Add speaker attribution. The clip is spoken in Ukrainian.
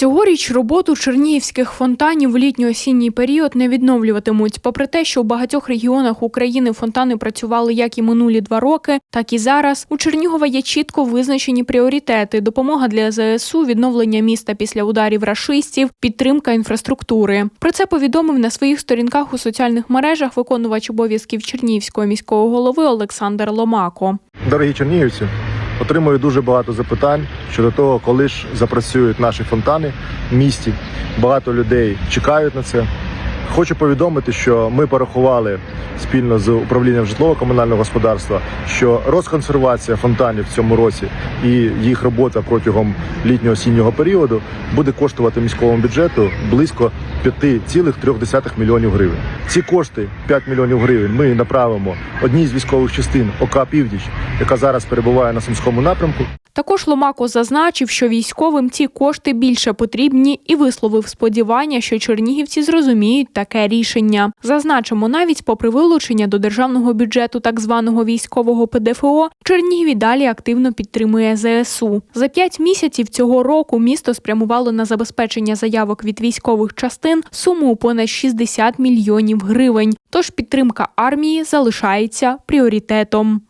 Speaker 1: Цьогоріч роботу чернігівських фонтанів в літньо-осінній період не відновлюватимуть. Попри те, що у багатьох регіонах України фонтани працювали як і минулі два роки, так і зараз. У Чернігова є чітко визначені пріоритети: допомога для ЗСУ, відновлення міста після ударів рашистів, підтримка інфраструктури. Про це повідомив на своїх сторінках у соціальних мережах виконувач обов'язків Чернігівського міського голови Олександр Ломако.
Speaker 2: Дорогі чернігівці, отримую дуже багато запитань щодо того, коли ж запрацюють наші фонтани в місті. Багато людей чекають на це. Хочу повідомити, що ми порахували спільно з управлінням житлово-комунального господарства, що розконсервація фонтанів в цьому році і їх робота протягом літньо-осіннього періоду буде коштувати міському бюджету близько 5,3 мільйонів гривень. Ці кошти 5 мільйонів гривень ми направимо одній з військових частин ОК Північ, яка зараз перебуває на Сумському напрямку.
Speaker 1: Також Ломако зазначив, що військовим ці кошти більше потрібні, і висловив сподівання, що чернігівці зрозуміють таке рішення. Зазначимо, навіть попри вилучення до державного бюджету так званого військового ПДФО, Чернігів далі активно підтримує ЗСУ. За п'ять місяців цього року місто спрямувало на забезпечення заявок від військових частин суму понад 60 мільйонів гривень. Тож підтримка армії залишається пріоритетом.